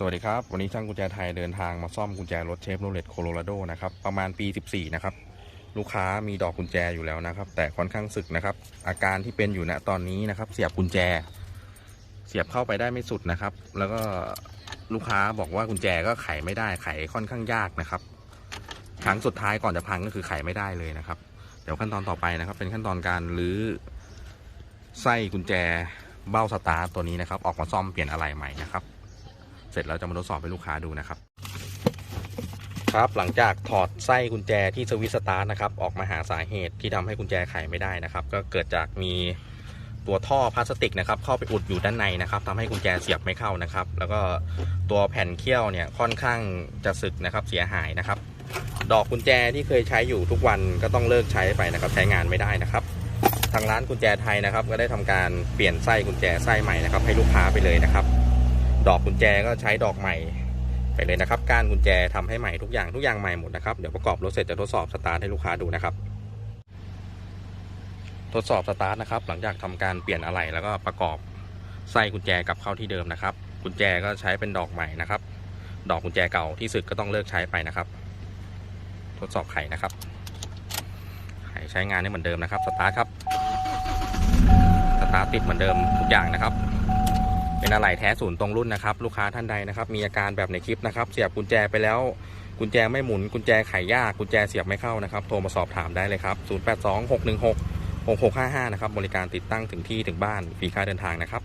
สวัสดีครับ วันนี้ช่างกุญแจไทยเดินทางมาซ่อมกุญแจรถเชฟโรเลตโคโลราโดนะครับ ประมาณปี 14 นะครับ ลูกค้ามีดอกกุญแจอยู่แล้วนะครับ แต่ค่อนข้างสึกนะครับ อาการที่เป็นอยู่ณตอนนี้นะครับ เสียบกุญแจ เสียบเข้าไปได้ไม่สุดนะครับ แล้วก็ลูกค้าบอกว่ากุญแจก็ไขไม่ได้ไขค่อนข้างยากนะครับ ครั้งสุดท้ายก่อนจะพังก็คือไขไม่ได้เลยนะครับ เดี๋ยวขั้นตอนต่อไปนะครับ เป็นขั้นตอนการรื้อไส้กุญแจเบ้าสตาร์ตัวนี้นะครับ ออกมาซ่อมเปลี่ยนอะไรใหม่นะครับ ร็จแล้วจะมาทดสอบให้ลูกค้าดูนะครับ ครับหลังจากถอดไส้กุญแจที่สวิตสตาร์ทนะครับออกมาหาสาเหตุที่ทำให้กุญแจไขไม่ได้นะครับ ก็เกิดจากมีตัวท่อพลาสติกนะครับเข้าไปอุดอยู่ด้านในนะครับทำให้กุญแจเสียบไม่เข้านะครับ แล้วก็ตัวแผ่นเขี้ยวเนี่ยค่อนข้างจะสึกนะครับเสียหายนะครับ ดอกกุญแจที่เคยใช้อยู่ทุกวันก็ต้องเลิกใช้ไปนะครับ ใช้งานไม่ได้นะครับ ทางร้านกุญแจไทยนะครับ ก็ได้ทำการเปลี่ยนไส้กุญแจไส้ใหม่นะครับ ให้ลูกค้าไปเลยนะครับ ดอกกุญแจก็ใช้ดอกใหม่ไปเลยนะครับการกุญแจทำให้ใหม่ทุกอย่างทุกอย่างใหม่หมดนะครับ เดี๋ยวประกอบรถเสร็จจะทดสอบสตาร์ทให้ลูกค้าดูนะครับ ทดสอบสตาร์ทนะครับ หลังจากทำการเปลี่ยนอะไหล่แล้วก็ประกอบไส้กุญแจกลับเข้าที่เดิมนะครับ กุญแจก็ใช้เป็นดอกใหม่นะครับ ดอกกุญแจเก่าที่สึกก็ต้องเลิกใช้ไปนะครับ ทดสอบไขนะครับ ไขใช้งานได้เหมือนเดิมนะครับ สตาร์ทครับ สตาร์ทติดเหมือนเดิมทุกอย่างนะครับ เป็นอะไหล่แท้ศูนย์ตรงรุ่นนะครับ ลูกค้าท่านใดนะครับ มีอาการแบบในคลิปนะครับ เสียบกุญแจไปแล้ว กุญแจไม่หมุน กุญแจไขยากกุญแจเสียบไม่เข้านะครับ โทรมาสอบถามได้เลยครับ 082616 6655 นะครับ บริการติดตั้งถึงที่ถึงบ้านฟรีค่าเดินทางนะครับ